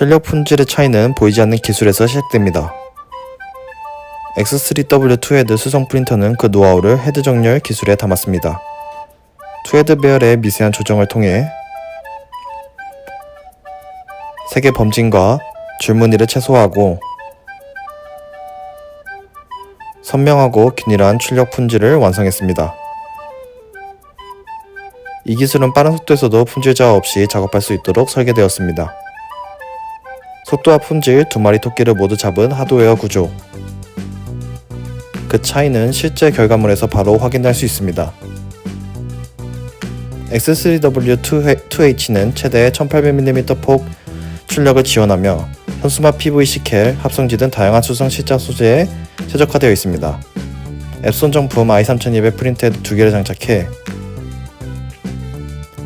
출력 품질의 차이는 보이지 않는 기술에서 시작됩니다. X3W 투헤드 수성 프린터는 그 노하우를 헤드 정렬 기술에 담았습니다. 투헤드 배열의 미세한 조정을 통해 색의 범진과 줄무늬를 최소화하고 선명하고 균일한 출력 품질을 완성했습니다. 이 기술은 빠른 속도에서도 품질 저하 없이 작업할 수 있도록 설계되었습니다. 속도와 품질 두 마리 토끼를 모두 잡은 하드웨어 구조. 그 차이는 실제 결과물에서 바로 확인할 수 있습니다. X3W2H는 최대 1800mm 폭 출력을 지원하며 현수막 PVC 캘, 합성지 등 다양한 수성 실자 소재에 최적화되어 있습니다. 앱손 정품 i3200 프린트헤드 두 개를 장착해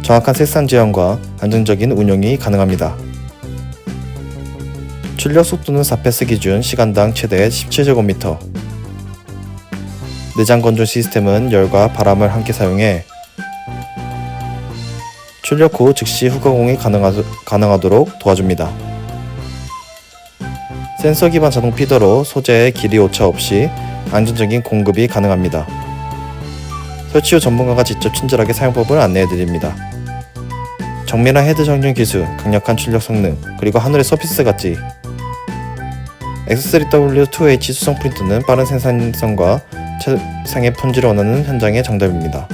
정확한 색상 제형과 안정적인 운용이 가능합니다. 출력 속도는 4패스 기준 시간당 최대 17제곱미터. 내장 건조 시스템은 열과 바람을 함께 사용해 출력 후 즉시 후가공이 가능하, 가능하도 록 도와줍니다. 센서 기반 자동 피더로 소재의 길이 오차 없이 안정적인 공급이 가능합니다. 설치 후 전문가가 직접 친절하게 사용법을 안내해 드립니다. 정밀한 헤드 정렬 기술, 강력한 출력 성능, 그리고 하늘의 서피스같이 X3W2H 수성 프린터는 빠른 생산성과 최상의 품질을 원하는 현장의 정답입니다.